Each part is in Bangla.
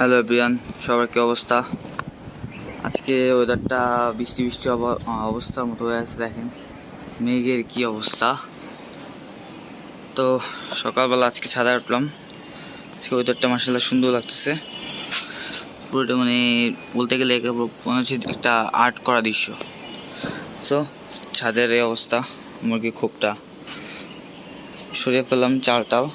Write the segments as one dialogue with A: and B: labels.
A: হ্যালো এভরিওয়ান, সবার কি অবস্থা? আজকে ওয়েদারটা বৃষ্টি বৃষ্টি অব- অবস্থার মতো হয়ে আছে, দেখেন। মেঘের কি অবস্থা। তো, সকালবেলা আজকে ছাদে উঠলাম। আজকে ওয়েদারটা মার্শাল্লাহ সুন্দর লাগতেছে। পুরোটা মানে বলতে গেলে মনে হচ্ছে একটা আর্ট করা দৃশ্য। সো ছাদের এই অবস্থা মুরগি খোপটা। সরিয়ে ফেললাম চাল টাল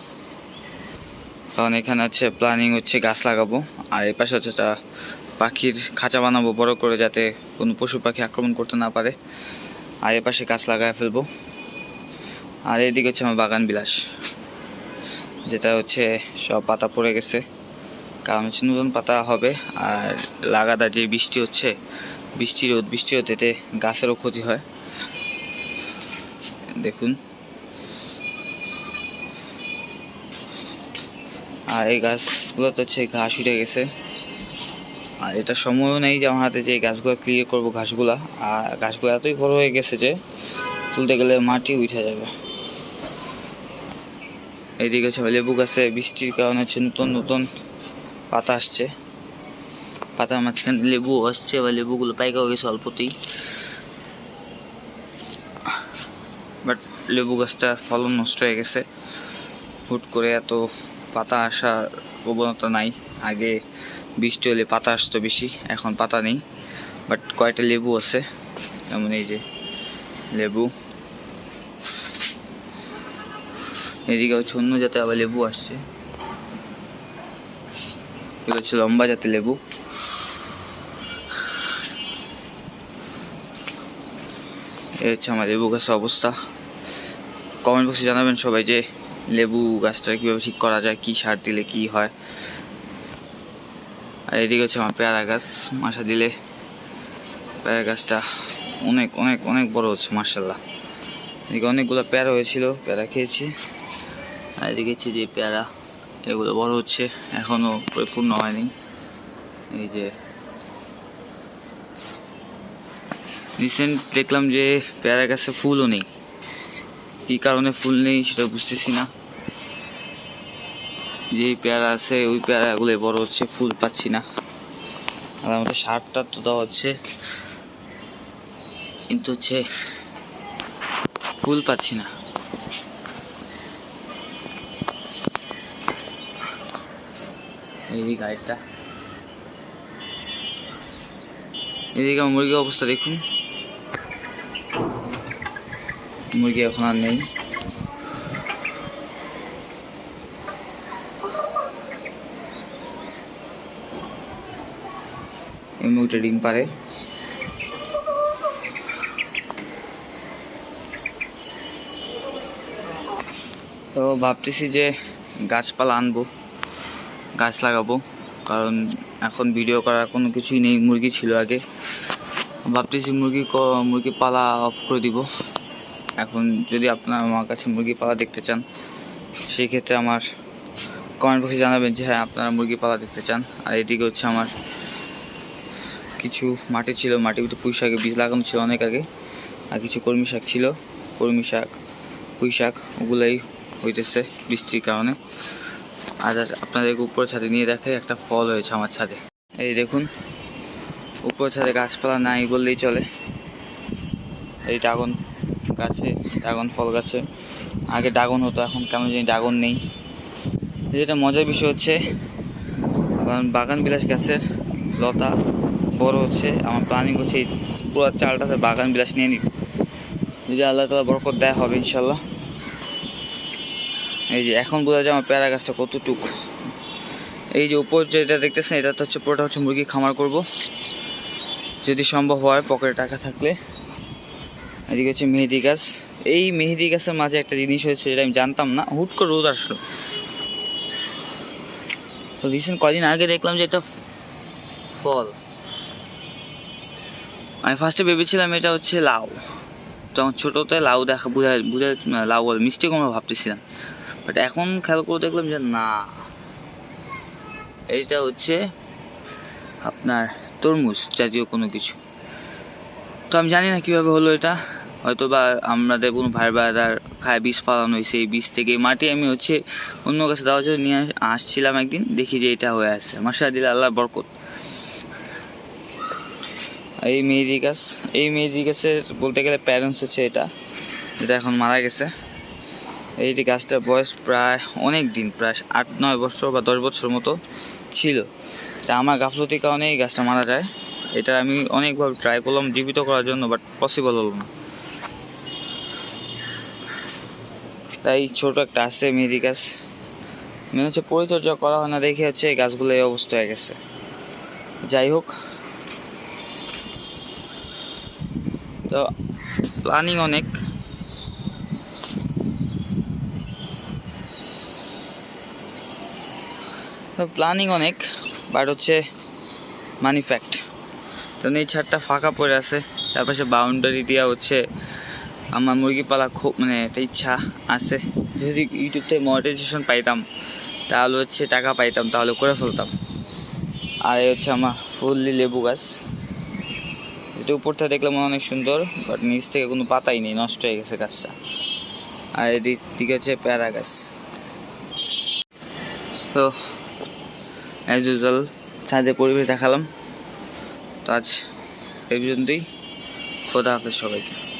A: কারণ এখানে হচ্ছে প্ল্যানিং হচ্ছে গাছ লাগাবো, আর এই পাশে হচ্ছে একটা পাখির খাঁচা বানাবো বড় করে যাতে কোনো পশু পাখি আক্রমণ করতে না পারে। আর এ পাশে গাছ লাগায় ফেলব। আর এইদিকে হচ্ছে আমার বাগান বিলাস, যেটা হচ্ছে সব পাতা পড়ে গেছে। কারণ হচ্ছে নতুন পাতা হবে, আর লাগাতার যে বৃষ্টি হচ্ছে, বৃষ্টি রোদ, বৃষ্টি হতে গাছেরও ক্ষতি হয়। দেখুন। আর এই গাছগুলো তো হচ্ছে ঘাস উঠে গেছে। আর এটা সময়ও নেই যে আমার হাতে যে গাছগুলো ক্লিয়ার করব ঘাসগুলা। আর গাছগুলো এতই বড় হয়ে গেছে যে তুলতে গেলে মাটি উঠে যাবে। এইদিকে হচ্ছে লেবু গাছে বৃষ্টির কারণে হচ্ছে নতুন নতুন পাতা আসছে। পাতার মাঝখানে লেবু আসছে বা লেবুগুলো পাইকাও গেছে অল্পতেই। বাট লেবু গাছটা ফলন নষ্ট হয়ে গেছে। হুট করে এত পাতা আসার প্রবণতা নাই। আগে বৃষ্টি হলে পাতা আসতো বেশি, এখন পাতা নেই। বাট কয়েকটা লেবু আছে, যেমন এই যে লেবু। এদিকে হচ্ছে অন্য জাতে আবার লেবু আসছে। এগুলো হচ্ছে লম্বা জাতের লেবু। এই হচ্ছে আমার লেবু গাছের অবস্থা। কমেন্ট বক্সে জানাবেন সবাই যে লেবু গাছটা কীভাবে ঠিক করা যায়, কী সার দিলে কি হয়। আর এদিকে হচ্ছে আমার পেয়ারা গাছ, মাসা দিলে পেয়ারা গাছটা অনেক অনেক অনেক বড় হচ্ছে মার্শাল্লাহ এদিকে অনেকগুলো পেয়ারা হয়েছিল, পেয়ারা খেয়েছি। আর এদিকে যে পেয়ারা, এগুলো বড় হচ্ছে এখনও পরিপূর্ণ হয়নি। এই যে রিসেন্ট দেখলাম যে পেয়ারা গাছে ফুলও নেই। কী কারণে ফুল নেই সেটা বুঝতেছি না। যে পেয়ারা আছে, ওই পেয়ারাগুলো বড় হচ্ছে, ফুল পাচ্ছি না। আর আমাদের সারটা তো দেওয়া হচ্ছে। কিন্তু হচ্ছে ফুল পাচ্ছি না। এই গাড়িটা। এদিকে মুরগির অবস্থা দেখুন। মুরগি এখন আর নেই। মুরগিটা ডিম পারে তো ভাবতেছি যে গাছপালা আনব, গাছ লাগাবো, কারণ এখন ভিডিও করার কোনো কিছুই নেই, মুরগি ছিল আগে। ভাবতেছি মুরগি মুরগি পালা অফ করে দিব। এখন যদি আপনার আমার কাছে মুরগি পালা দেখতে চান সেই ক্ষেত্রে আমার কমেন্ট বক্সে জানাবেন যে হ্যাঁ আপনারা মুরগি পালা দেখতে চান। আর এদিকে হচ্ছে আমার কিছু মাটি ছিল মাটির ভিতরে পুঁই শাকের বীজ লাগানো ছিল অনেক আগে, আর কিছু কর্মী শাক ছিল, কলমি শাক, পুঁই শাক, ওগুলাই হইতেছে বৃষ্টির কারণে। আর আপনাদেরকে উপর ছাদে নিয়ে দেখে একটা ফল হয়েছে আমার ছাদে। এই দেখুন উপর ছাদে গাছপালা নাই বললেই চলে। এই ড্রাগন গাছে, ড্রাগন ফল গাছে। আগে ড্রাগন হতো, এখন কেন জানি ড্রাগন নেই। যেটা মজার বিষয় হচ্ছে, বাগান বিলাস গাছের লতা বড় হচ্ছে, আমার প্ল্যানিং হচ্ছে এই পুরো চালটাতে বাগান বিলাস নিয়ে নিব যদি আল্লাহ তালা বরকত দেয় হবে ইনশাল্লাহ এই যে এখন বোঝা যায় আমার প্যারা গাছটা কতটুক। এই যে উপর যেটা দেখতেছেন এটা তো হচ্ছে পুরোটা হচ্ছে মুরগি খামার করব। যদি সম্ভব হয়, পকেটে টাকা থাকলে। এদিকে হচ্ছে মেহেদি গাছ। এই মেহেদি গাছের মাঝে একটা জিনিস হয়েছে যেটা আমি জানতাম না। হুট করে রোদ আসলো। তো রিসেন্ট কদিন আগে দেখলাম যে একটা ফল। আমি ফার্স্টে ভেবেছিলাম এটা হচ্ছে লাউ। তো আমার ছোটোতে লাউ দেখা বুঝা বুঝা লাউ বলে, মিষ্টি কুমড়ো ভাবতেছিলাম। বাট এখন খেয়াল করে দেখলাম যে না। এইটা হচ্ছে আপনার তরমুজ জাতীয় কোনো কিছু। তো আমি জানি না কীভাবে হলো এটা। হয়তো বা আমাদের কোনো ভাই ব্রাদার খায় বীজ ফালানো হয়েছে, এই বীজ থেকে। মাটি আমি হচ্ছে অন্য গাছে দেওয়ার জন্য নিয়ে আসছিলাম একদিন, দেখি যে এটা হয়ে আছে। মাসা দিলে আল্লাহ বরকত। এই মেহেদি গাছ এই মেহেদি গাছের বলতে গেলে প্যারেন্টস হচ্ছে এটা, যেটা এখন মারা গেছে। এই যে গাছটার বয়স প্রায় অনেক দিন, প্রায় আট নয় বছর বা দশ বছর মতো ছিল। তা আমার গাফলতির কারণে এই গাছটা মারা যায়। এটা আমি অনেকভাবে ট্রাই করলাম, জীবিত করার জন্য বাট পসিবল হলো না। তাই ছোট একটা আছে মেহেদি গাছ। মেন হচ্ছে পরিচর্যা করা হয় না, দেখে হচ্ছে এই গাছগুলো এই অবস্থা হয়ে গেছে। যাই হোক। তো প্ল্যানিং অনেক। প্ল্যানিং অনেক বাট হচ্ছে মানি ফ্যাক্ট তো এই ছাদটা ফাঁকা পড়ে আছে, চারপাশে বাউন্ডারি দেওয়া হচ্ছে। আমার মুরগি পালা খুব মানে একটা ইচ্ছা আছে। যদি ইউটিউব থেকে মনিটাইজেশন পাইতাম, তাহলে হচ্ছে টাকা পাইতাম, তাহলে করে ফেলতাম। আর এই হচ্ছে আমার ফুললি লেবু গাছ। এটা উপর থেকে দেখলাম অনেক সুন্দর বাট নিচ থেকে কোনো পাতাই নেই, নষ্ট হয়ে গেছে গাছটা। আর এদিক দিকে হচ্ছে প্যারা গাছ। তো অ্যাজ ইউজুয়াল ছাদে পরিবেশ দেখালাম। তো আজ এই পর্যন্তই। খোদা হাফেজ সবাইকে।